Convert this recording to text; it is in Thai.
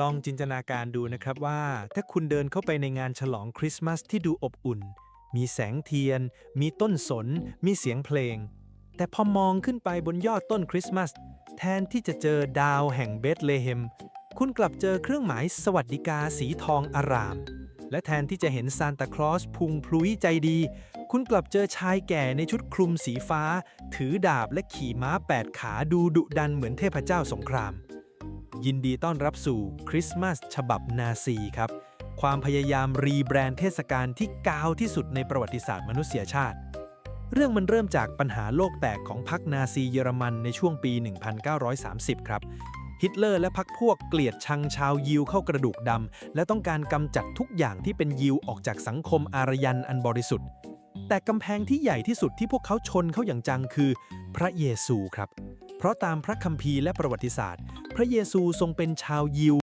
ลองจินตนาการดูนะครับว่า ถ้าคุณเดินเข้าไปในงานฉลองคริสต์มาสที่ดูอบอุ่น มีแสงเทียน มีต้นสน มีเสียงเพลง แต่พอมองขึ้นไปบนยอดต้นคริสต์มาสแทนที่จะเจอดาวแห่งเบธเลเฮมคุณกลับเจอเครื่องหมายสวัสดิกาสีทองอาราม และแทนที่จะเห็นซานตาคลอสพุงพลุยใจดี คุณกลับเจอชายแก่ในชุดคลุมสีฟ้า ถือดาบและขี่ม้าแปดขาดูดุดันเหมือนเทพเจ้าสงคราม ยินดีต้อนรับสู่คริสต์มาสฉบับนาซีครับ ความพยายามรีแบรนด์เทศกาลที่กาวที่สุดในประวัติศาสตร์มนุษยชาติ เรื่องมันเริ่มจากปัญหาโลกแตกของพรรคนาซีเยอรมันในช่วงปี 1930 ครับฮิตเลอร์และพรรคพวกเกลียดชังชาวยิวเข้ากระดูกดำและต้องการกำจัดทุกอย่างที่เป็นยิวออกจากสังคมอารยันอันบริสุทธิ์ แต่กำแพงที่ใหญ่ที่สุดที่พวกเขาชนเข้าอย่างจังคือ พระเยซูครับ เพราะตามพระคัมภีร์และประวัติศาสตร์ พระเยซูทรงเป็นชาวยิว